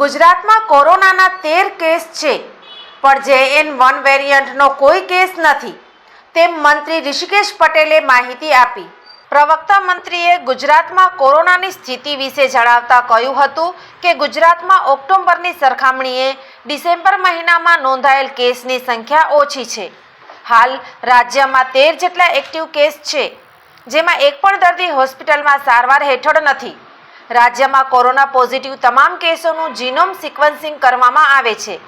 ગુજરાતમાં કોરોનાના તેર કેસ છે, પણ જે એન વન વેરિયન્ટનો કોઈ કેસ નથી, તેમ મંત્રી ઋષિકેશ પટેલે માહિતી આપી. પ્રવક્તા મંત્રીએ ગુજરાતમાં કોરોનાની સ્થિતિ વિશે જણાવતા કહ્યું હતું કે ગુજરાતમાં ઓક્ટોબરની સરખામણીએ ડિસેમ્બર મહિનામાં નોંધાયેલ કેસની સંખ્યા ઓછી છે. હાલ રાજ્યમાં તેર જેટલા એક્ટિવ કેસ છે, જેમાં એક પણ દર્દી હોસ્પિટલમાં સારવાર હેઠળ નથી. રાજ્યમાં કોરોના પોઝિટિવ તમામ કેસોનું જીનોમ સિક્વન્સિંગ કરવામાં આવે છે,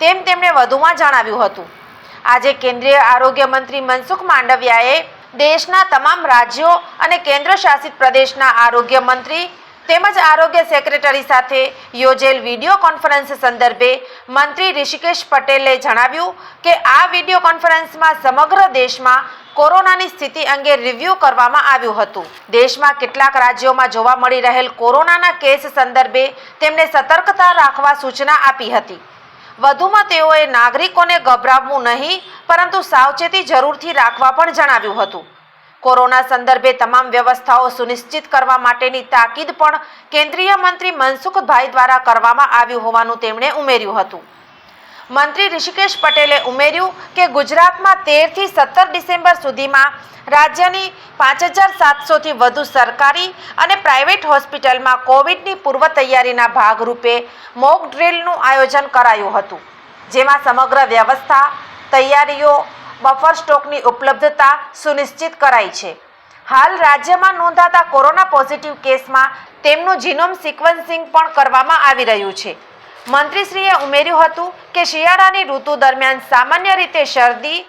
તેમ તેમણે વધુમાં જણાવ્યું હતું. આજે કેન્દ્રીય આરોગ્ય મંત્રી મનસુખ માંડવિયાએ દેશના તમામ રાજ્યો અને કેન્દ્ર શાસિત પ્રદેશના આરોગ્ય મંત્રી તેમજ આરોગ્ય સેક્રેટરી સાથે યોજેલ વીડિયો કોન્ફરન્સ સંદર્ભે મંત્રી ઋષિકેશ પટેલે જણાવ્યું કે આ વીડિયો કોન્ફરન્સમાં સમગ્ર દેશમાં કોરોનાની સ્થિતિ અંગે રિવ્યૂ કરવામાં આવ્યું હતું. દેશમાં કેટલાક રાજ્યોમાં જોવા મળી રહેલ કોરોનાના કેસ સંદર્ભે તેમને સતર્કતા રાખવા સૂચના આપી હતી. વધુમાં તેઓએ નાગરિકોને ગભરાવવું નહીં, પરંતુ સાવચેતી જરૂરથી રાખવા પણ જણાવ્યું હતું. કોરોના સંદર્ભે તમામ વ્યવસ્થાઓ સુનિશ્ચિત કરવા માટેની તાકીદ પણ કેન્દ્રીય મંત્રી મનસુખભાઈ દ્વારા કરવામાં આવ્યું હોવાનું તેમણે ઉમેર્યું હતું. મંત્રી ઋષિકેશ પટેલે ઉમેર્યું કે ગુજરાતમાં તેરથી સત્તર ડિસેમ્બર સુધીમાં રાજ્યની પાંચ હજાર સાતસોથી વધુ સરકારી અને પ્રાઇવેટ હોસ્પિટલમાં કોવિડની પૂર્વ તૈયારીના ભાગરૂપે મોક ડ્રિલનું આયોજન કરાયું હતું. જેમાં સમગ્ર વ્યવસ્થા, તૈયારીઓ બફર સ્ટોકની ઉપલબ્ધતા સુનિશ્ચિત કરાઈ છે. હાલ રાજ્યમાં નોંધાતા કોરોના પોઝિટિવ કેસમાં તેમનું જીનોમ સિક્વન્સિંગ પણ કરવામાં આવી રહ્યું છે. મંત્રીશ્રીએ ઉમેર્યું હતું કે શિયાળાની ઋતુ દરમિયાન સામાન્ય રીતે શરદી,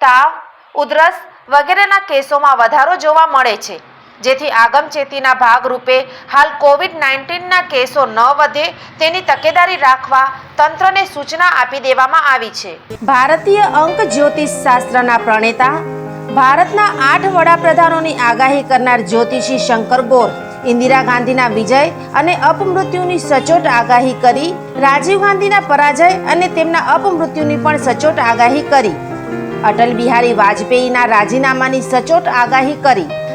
તાવ, ઉધરસ વગેરેના કેસોમાં વધારો જોવા મળે છે. જેથી આગમચેતીના ભાગરૂપે હાલ કોવિડ નાઇન્ટીનના કેસો ન વધે તેની તકેદારી રાખવા તંત્રને સૂચના આપી દેવામાં આવી છે. ભારતીય અંક જ્યોતિષ શાસ્ત્રના પ્રણેતા, ભારતના આઠ વડાપ્રધાનોની આગાહી કરનાર જ્યોતિષી શંકર ગોર, ઇન્દિરા ગાંધીના વિજય અને અપમૃત્યુની સચોટ આગાહી કરી, રાજીવ ગાંધીના પરાજય અને તેમના અપમૃત્યુની પણ સચોટ આગાહી કરી. અટલ બિહારી વાજપેયીના રાજીનામાની સચોટ આગાહી કરી.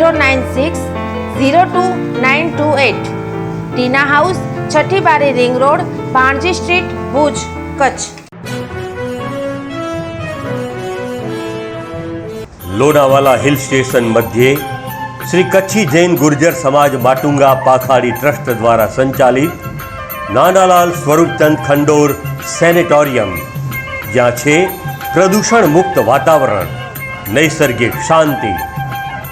nine zero nine six zero two nine two eight Tina house Chhathi Bari ring road Bhanji street Bhuj Kutch Lonavala hill station મધ્યે શ્રી કચ્છી જૈન ગુર્જર સમાજ માટુંગા પાખાડી ટ્રસ્ટ દ્વારા સંચાલિત નાનાલાલ સ્વરૂપચંદ ખંડોર સેનેટોરિયમ જ્યાં છે પ્રદૂષણ મુક્ત વાતાવરણ નૈસર્ગિક શાંતિ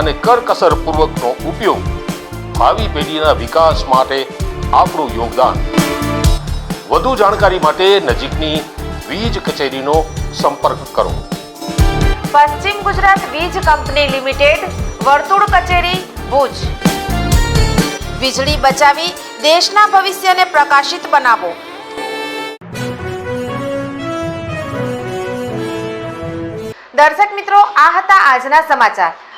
અને કરકસરપૂર્વકનો ઉપયોગ ભાવિ પેઢીના વિકાસ માટે આપણું યોગદાન. વધુ જાણકારી માટે નજીકની વીજ કચેરીનો સંપર્ક કરો. પશ્ચિમ ગુજરાત વીજ કંપની લિમિટેડ, વર્તુળ કચેરી, ભુજ. વીજળી બચાવી દેશના ભવિષ્યને પ્રકાશિત બનાવો. દર્શક મિત્રો, આ હતા આજના સમાચાર.